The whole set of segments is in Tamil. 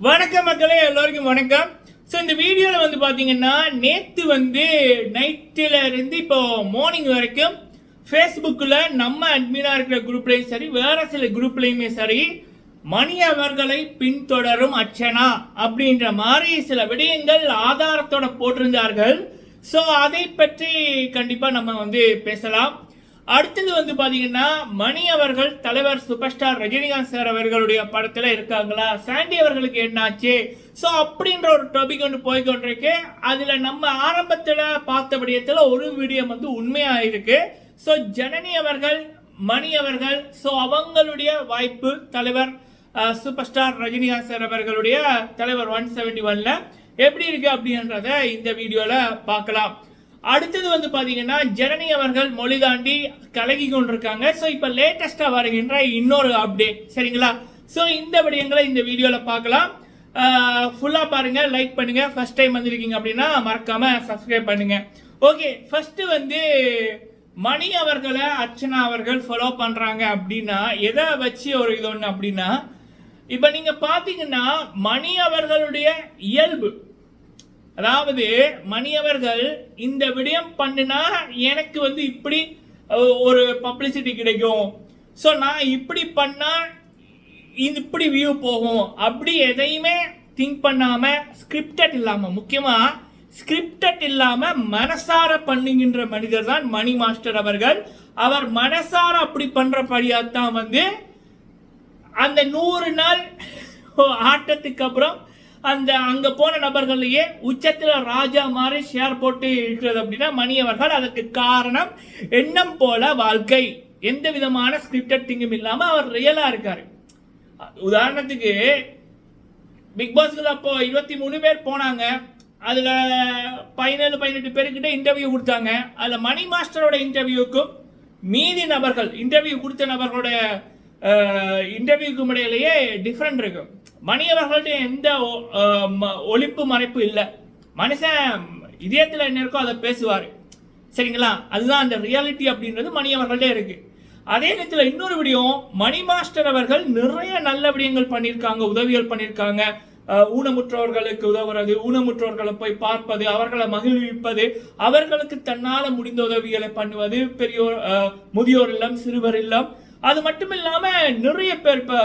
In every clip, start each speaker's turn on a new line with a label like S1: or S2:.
S1: வணக்கம் மக்களே எல்லோருக்கும் வணக்கம். ஸோ இந்த வீடியோவில் வந்து பார்த்தீங்கன்னா நேற்று வந்து நைட்டில் இருந்து இப்போ மார்னிங் வரைக்கும் ஃபேஸ்புக்கில் நம்ம அட்மினாக இருக்கிற குரூப்லேயும் சரி வேறு சில குரூப்லேயுமே சரி மணி அவர்களை பின்தொடரும் அச்சனா அப்படின்ற மாதிரி சில விடயங்கள் ஆதாரத்தோட போட்டிருந்தார்கள். ஸோ அதை பற்றி கண்டிப்பாக நம்ம வந்து பேசலாம். அடுத்தது வந்து பாத்தீங்கன்னா மணி அவர்கள் தலைவர் சூப்பர் ஸ்டார் ரஜினிகாந்த் சார் அவர்களுடைய படத்துல இருக்காங்களா? சாண்டி அவர்களுக்கு என்னாச்சு? ஸோ அப்படின்ற ஒரு டாபிக் வந்து போய்கொண்டிருக்கு அதுல நம்ம ஆரம்பத்தில் பார்த்த விடயத்தில் ஒரு வீடியோ வந்து உண்மையாக இருக்கு. ஸோ ஜனனி அவர்கள் மணி அவர்கள் ஸோ அவங்களுடைய வாய்ப்பு தலைவர் சூப்பர் ஸ்டார் ரஜினிகாந்த் சார் அவர்களுடைய தலைவர் ஒன் செவன்டி ஒன்ல எப்படி இருக்கு அப்படின்றத இந்த வீடியோவில் பார்க்கலாம். அடுத்தது வந்து பார்த்தீங்கன்னா ஜனனி அவர்கள் மொழி தாண்டி கலகி கொண்டிருக்காங்க. ஸோ இப்போ லேட்டஸ்ட்டாக வருகின்ற இன்னொரு அப்டேட் சரிங்களா? ஸோ இந்த விடயங்களை இந்த வீடியோவில் பார்க்கலாம். ஃபுல்லாக பாருங்கள் லைக் பண்ணுங்கள் ஃபஸ்ட் டைம் வந்திருக்கீங்க அப்படின்னா மறக்காமல் சப்ஸ்கிரைப் பண்ணுங்கள் ஓகே ஃபஸ்ட்டு வந்து மணி அவர்களை அர்ச்சனா அவர்கள் ஃபாலோ பண்ணுறாங்க அப்படின்னா எதை வச்சு ஒரு இது ஒன்று அப்படின்னா இப்போ நீங்கள் பார்த்தீங்கன்னா மணி அவர்களுடைய இயல்பு. அதாவது மணி அவர்கள் இந்த விடயம் பண்ணுனா எனக்கு வந்து இப்படி ஒரு பப்ளிசிட்டி கிடைக்கும். ஸோ நான் இப்படி பண்ணால் இது இப்படி வியூ போகும். அப்படி எதையுமே திங்க் பண்ணாமல் ஸ்கிரிப்டட் இல்லாமல் முக்கியமாக ஸ்கிரிப்டட் இல்லாமல் மனசார பண்ணுகின்ற மனிதர் தான் மணி மாஸ்டர் அவர்கள். அவர் மனசார அப்படி பண்ணுறபடியாக தான் வந்து அந்த நூறு நாள் ஆட்டத்துக்கு அப்புறம் அந்த அங்க போன நபர்களையே உச்சத்தில் ராஜா மாதிரி ஷேர் போட்டு இருக்கிறது அப்படின்னா மணி அவர்கள் அதற்கு காரணம் எண்ணம் போல வாழ்க்கை. எந்த விதமான ஸ்கிரிப்டட் திங்கும் இல்லாம அவர் ரியலா இருக்காரு. உதாரணத்துக்கு பிக் பாஸ்க்குள்ள அப்போ இருபத்தி மூணு பேர் போனாங்க. அதுல பதினேழு பதினெட்டு பேருக்கிட்ட இன்டர்வியூ கொடுத்தாங்க. அதுல மணி மாஸ்டரோட இன்டர்வியூக்கும் மீதி நபர்கள் இன்டர்வியூ கொடுத்த நபர்களோட இன்டர்வியூக்கும் இடையிலேயே டிஃப்ரெண்ட் இருக்கும். மணி எந்த ஒ- ம- மறைப்பு இல்லை. மனுஷன் இதயத்தில் என்ன இருக்கோ அதை பேசுவார். சரிங்களா? அதுதான் அந்த ரியாலிட்டி அப்படின்றது மணியவர்கள்டே இருக்குது இருக்கு. அதே நேரத்தில் இன்னொரு விடியும் மணி மாஸ்டர் அவர்கள் நிறைய நல்ல விடயங்கள் பண்ணியிருக்காங்க உதவிகள் பண்ணியிருக்காங்க. ஊனமுற்றவர்களுக்கு ஊனமுற்றோர்களுக்கு உதவுறது ஊனமுற்றோர்களை போய் பார்ப்பது அவர்களை மகிழ்விப்பது அவர்களுக்கு தன்னால் முடிந்த உதவிகளை பண்ணுவது பெரியோர் முதியோர் இல்லம் சிறுவர் இல்லம். அது மட்டும் இல்லாமல் நிறைய பேர் இப்போ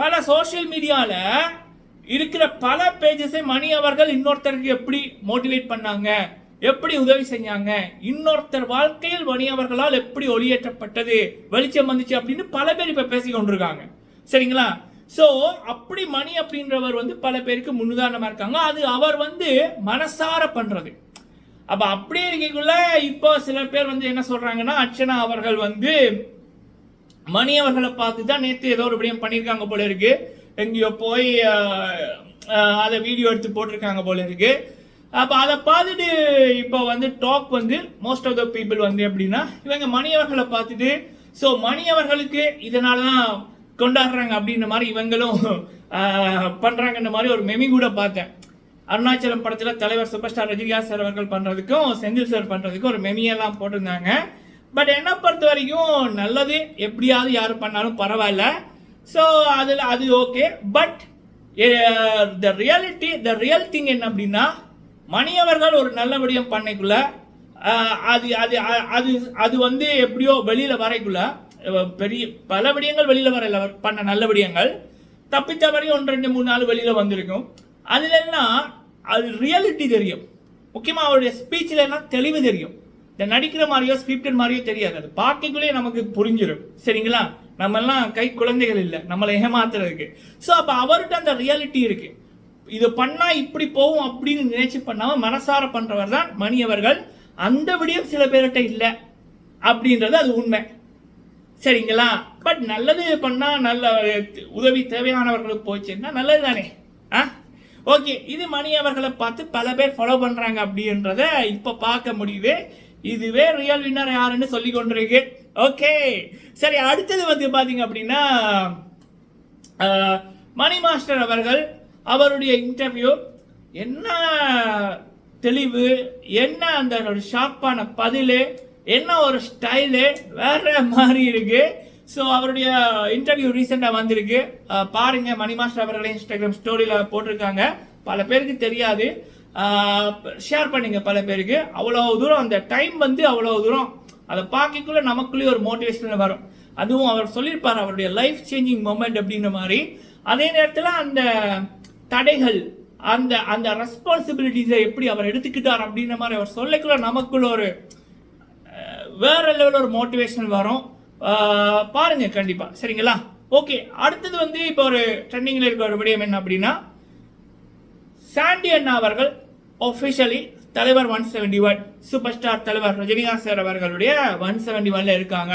S1: பல சோஷியல் மீடியாவில் இருக்கிற பல பேஜஸை மணி அவர்கள் இன்னொருத்தருக்கு எப்படி மோட்டிவேட் பண்ணாங்க எப்படி உதவி செஞ்சாங்க இன்னொருத்தர் வாழ்க்கையில் மணி அவர்களால் எப்படி ஒளியேற்றப்பட்டது வெளிச்சம் வந்துச்சு அப்படின்னு பல பேர் இப்போ பேசி கொண்டிருக்காங்க. சரிங்களா? ஸோ அப்படி மணி அப்படின்றவர் வந்து பல பேருக்கு முன்னுதாரணமாக இருக்காங்க. அது அவர் வந்து மனசார பண்ணுறது அப்போ அப்படி இருக்கக்குள்ள இப்போ சில பேர் வந்து என்ன சொல்கிறாங்கன்னா அர்ச்சனா அவர்கள் வந்து மணி அவர்களை பார்த்து தான் நேற்று ஏதோ ஒரு விடயம் பண்ணியிருக்காங்க போல இருக்கு. எங்கேயோ போய் அதை வீடியோ எடுத்து போட்டிருக்காங்க போல இருக்கு. அப்போ அதை பார்த்துட்டு இப்போ வந்து டாக் வந்து மோஸ்ட் ஆஃப் த பீப்புள் வந்து எப்படின்னா இவங்க மணி அவர்களை பார்த்துட்டு ஸோ மணி அவர்களுக்கு இதனால தான் கொண்டாடுறாங்க அப்படின்ற மாதிரி இவங்களும் பண்ணுறாங்கன்ற மாதிரி ஒரு மெமி கூட பார்த்தேன். அருணாச்சலம் படத்தில் தலைவர் சூப்பர் ஸ்டார் ரஜினிகாந்த் சார் அவர்கள் பண்ணுறதுக்கும் செந்தில் சார் பண்ணுறதுக்கும் ஒரு மெமியெல்லாம் போட்டிருந்தாங்க. பட் என்னை பொறுத்த வரைக்கும் நல்லது. எப்படியாவது யார் பண்ணாலும் பரவாயில்ல. ஸோ அதில் அது okay but the reality the real thing என்ன அப்படின்னா மணியவர்கள் ஒரு நல்ல விடயம் பண்ணைக்குள்ள அது அது அது அது வந்து எப்படியோ வெளியில் வரைக்குள்ள பெரிய பல விடயங்கள் வெளியில் வரல பண்ண நல்ல விடயங்கள். வரையும் ஒன்று ரெண்டு மூணு நாள் வெளியில் வந்திருக்கும். அதுல அது ரியாலிட்டி தெரியும். முக்கியமாக அவருடைய ஸ்பீச்சில் எல்லாம் தெளிவு தெரியும். இந்த நடிக்கிற மாதிரியோ ஸ்கிரிப்டட் மாதிரியோ தெரியாது. அது பார்க்கக்குள்ளே நமக்கு புரிஞ்சிடும் சரிங்களா? நம்ம எல்லாம் கை குழந்தைகள் இல்லை. நம்மளை ஏமாத்துறதுக்கு. ஸோ அப்போ அவர்கிட்ட அந்த ரியாலிட்டி இருக்கு. இது பண்ணா இப்படி போகும் அப்படின்னு நினைச்சு பண்ணாம மனசார பண்றவர் தான் மணி அவர்கள். அந்த விடியும் சில பேர்கிட்ட இல்லை அப்படின்றது அது உண்மை. சரிங்களா? பட் நல்லது பண்ணா நல்ல உதவி தேவையானவர்களுக்கு போச்சுன்னா நல்லது தானே ஆ? ஓகே இது மணி அவர்களை பார்த்து பல பேர் ஃபாலோ பண்றாங்க அப்படின்றத இப்ப பார்க்க முடியுது. இதுவே ரியல் வின்னர் யாருன்னு சொல்லி கொண்டிருக்கு ஓகே சரி அடுத்தது வந்து பாத்தீங்க அப்படின்னா மணி மாஸ்டர் அவர்கள் அவருடைய இன்டர்வியூ என்ன தெளிவு என்ன அந்த ஒரு ஷார்ப்பான பதிலு என்ன ஒரு ஸ்டைலு வேற மாதிரி இருக்கு. ஸோ அவருடைய இன்டர்வியூ ரீசெண்டாக வந்திருக்கு. பாருங்க மணி மாஸ்டர் அவர்களே இன்ஸ்டாகிராம் ஸ்டோரியில் போட்டிருக்காங்க. பல பேருக்கு தெரியாது. ஷேர் பண்ணுங்கள் பல பேருக்கு. அவ்வளோ தூரம் அந்த டைம் வந்து அவ்வளோ தூரம். அதை பார்க்கக்குள்ள நமக்குள்ளேயே ஒரு மோட்டிவேஷனில் வரும். அதுவும் அவர் சொல்லியிருப்பார் அவருடைய லைஃப் சேஞ்சிங் மொமெண்ட் அப்படின்ற மாதிரி. அதே நேரத்தில் அந்த தடைகள் அந்த அந்த ரெஸ்பான்சிபிலிட்டிஸை எப்படி அவர் எடுத்துக்கிட்டார் அப்படின்ற மாதிரி அவர் சொல்லக்குள்ள நமக்குள்ள ஒரு வேற லெவலில் ஒரு மோட்டிவேஷன் வரும். பாருங்க கண்டிப்பாக சரிங்களா? ஓகே அடுத்தது வந்து இப்போ ஒரு ட்ரெண்டிங்கில் இருக்க ஒரு விடயம் என்ன அப்படின்னா சாண்டி அண்ணா அவர்கள் ஒஃபிஷியலி தலைவர் one seventy one super star தலைவர் ரஜினிகாந்த் சார் அவர்களுடைய ஒன் செவன்டி ஒன்ல இருக்காங்க.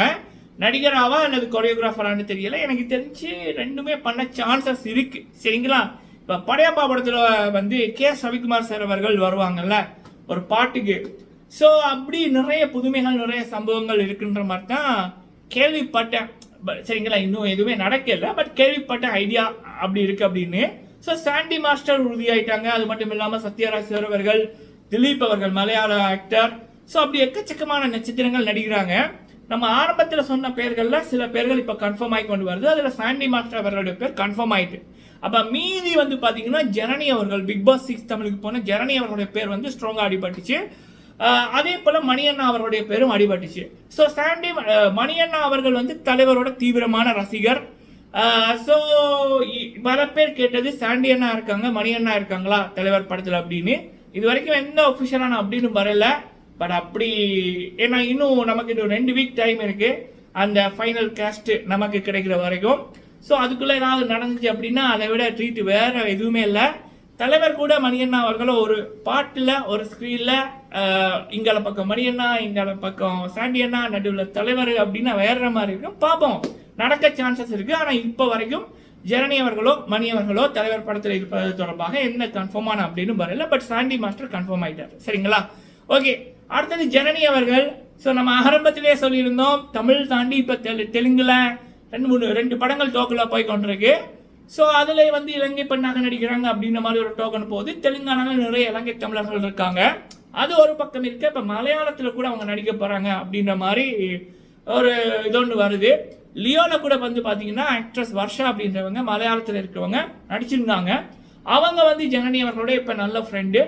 S1: நடிகராவா அல்லது கொரியோகிராஃபரான்னு தெரியல. எனக்கு தெரிஞ்சு ரெண்டுமே பண்ண சான்சஸ் இருக்கு. சரிங்களா? இப்போ படையப்பா படத்தில் வந்து கே. எஸ் ரவிக்குமார் சார் அவர்கள் வருவாங்கல்ல ஒரு பாட்டுக்கு. ஸோ அப்படி நிறைய புதுமைகள் நிறைய சம்பவங்கள் இருக்குன்ற மாதிரி தான் கேள்விப்பட்டேன். சரிங்களா? இன்னும் எதுவுமே நடக்கல பட் கேள்விப்பட்ட ஐடியா அப்படி இருக்கு அப்படின்னு. ஸோ சாண்டி மாஸ்டர் உறுதியாயிட்டாங்க. அது மட்டும் இல்லாமல் சத்யராஜ் சார் அவர்கள் திலீப் அவர்கள் மலையாள ஆக்டர் ஸோ அப்படி எக்கச்சக்கமான நட்சத்திரங்கள் நடிக்கிறாங்க. நம்ம ஆரம்பத்தில் சொன்ன பேர்களில் சில பேர்கள் இப்போ கன்ஃபார்ம் ஆகி கொண்டு வருது. அதில் சாண்டி மாஸ்டர் அவர்களுடைய பேர் கன்ஃபார்ம் ஆயிட்டு. அப்போ மீதி வந்து பார்த்தீங்கன்னா ஜனனி அவர்கள் பிக் பாஸ் சிக்ஸ் தமிழுக்கு போன ஜனனி அவர்களுடைய பேர் வந்து ஸ்ட்ராங்காக அடிபட்டுச்சு. அதே போல் மணியண்ணா அவருடைய பேரும் அடிபட்டுச்சு. ஸோ சாண்டி மணியண்ணா அவர்கள் வந்து தலைவரோட தீவிரமான ரசிகர். ஸோ பல பேர் கேட்டது சாண்டி அண்ணா இருக்காங்க மணி அண்ணா இருக்காங்களா தலைவர் படத்தில் அப்படின்னு. இது வரைக்கும் எந்த ஒஃபிஷியலான அப்படின்னு வரல. பட் அப்படி ஏன்னா இன்னும் நமக்கு இன்னும் ரெண்டு வீக் டைம் இருக்கு. அந்த ஃபைனல் கேஸ்ட் நமக்கு கிடைக்கிற வரைக்கும். ஸோ அதுக்குள்ளே ஏதாவது நடந்துச்சு அப்படின்னா அதை விட ட்ரீட் வேற எதுவுமே இல்லை. தலைவர் கூட மணியண்ணா அவர்களும் ஒரு பாட்டில் ஒரு ஸ்க்ரீனில் இங்கால பக்கம் மணியண்ணா இங்கால பக்கம் சாண்டி அண்ணா நடுவில் தலைவர் அப்படின்னா வேற மாதிரி இருக்கும். பார்ப்போம். நடக்க சான்சஸ் இருக்கு. ஆனால் இப்போ வரைக்கும் ஜனனி அவர்களோ மணி அவர்களோ தலைவர் படத்தில் இருப்பது தொடர்பாக எந்த கன்ஃபார்மான அப்படின்னு வரல பட் சாண்டி மாஸ்டர் கன்ஃபார்ம் ஆயிட்டார். சரிங்களா? ஓகே அடுத்தது ஜனனி அவர்கள். ஸோ நம்ம ஆரம்பத்திலே சொல்லியிருந்தோம் தமிழ் தாண்டி இப்போ தெலு தெலுங்குல ரெண்டு மூணு ரெண்டு படங்கள் டோக்கில் போய் கொண்டிருக்கு. ஸோ அதில் வந்து இலங்கை பெண்ணாக நடிக்கிறாங்க அப்படின்ற மாதிரி ஒரு டோக்கன் போகுது தெலுங்கானாவில் நிறைய இலங்கை தமிழர்கள் இருக்காங்க. அது ஒரு பக்கம் இருக்கு. இப்போ மலையாளத்தில் கூட அவங்க நடிக்க போகிறாங்க அப்படின்ற மாதிரி ஒரு இது ஒன்று வருது. லியோல கூட வந்து பார்த்தீங்கன்னா ஆக்ட்ரஸ் வர்ஷா அப்படின்றவங்க மலையாளத்தில் இருக்கிறவங்க நடிச்சிருந்தாங்க. அவங்க வந்து ஜனனி அவர்களுடைய இப்போ நல்ல ஃப்ரெண்டு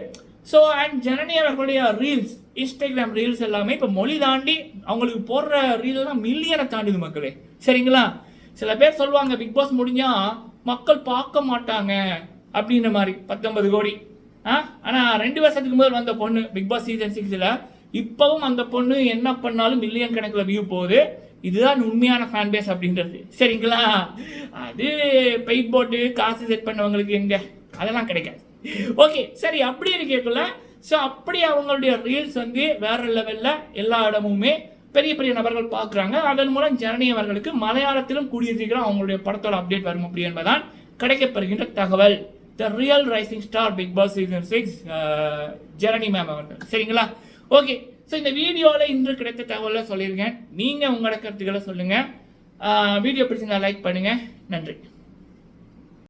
S1: ஸோ அண்ட் ஜனனி அவர்களுடைய ரீல்ஸ் இன்ஸ்டாகிராம் ரீல்ஸ் எல்லாமே இப்போ மொழி தாண்டி அவங்களுக்கு போடுற ரீல்லாம் மில்லியனை தாண்டுது மக்களே. சரிங்களா? சில பேர் சொல்லுவாங்க பிக் பாஸ் முடிஞ்சால் மக்கள் பார்க்க மாட்டாங்க அப்படின்ற மாதிரி. பத்தொன்பது கோடி. ஆ? ஆனால் ரெண்டு வருஷத்துக்கு முதல் வந்த பொண்ணு பிக் பாஸ் சீசன் சிக்ஸில் இப்போவும் அந்த பொண்ணு என்ன பண்ணாலும் மில்லியன் கணக்கில் வியூ போகுது. இதுதான் உண்மையான ஃபேன் பேஸ் அப்படின்றது. சரிங்களா? அது பெயிட் போட்டு காசு செட் பண்ணவங்களுக்கு எங்க? அதெல்லாம் கிடைக்காது. ஓகே சரி அப்படி இருக்கக்குள்ள ஸோ அப்படி அவங்களுடைய ரீல்ஸ் வந்து வேற லெவலில் எல்லா இடமுமே பெரிய பெரிய நபர்கள் பார்க்குறாங்க. அதன் மூலம் ஜனனி அவர்களுக்கு மலையாளத்திலும் கூடிய சீக்கிரம் அவங்களுடைய படத்தோட அப்டேட் வரும் அப்படி என்பதான் கிடைக்கப்படுகின்ற தகவல். The real rising star Bigg Boss season six Janani ma'am அவர்கள். சரிங்களா? ஓகே ஸோ இந்த வீடியோவில் இன்று கிடைத்த தகவலை சொல்லியிருக்கேன். நீங்கள் உங்களோட கருத்துக்களை சொல்லுங்கள் வீடியோ பிடிச்சிருந்தா லைக் பண்ணுங்கள் நன்றி.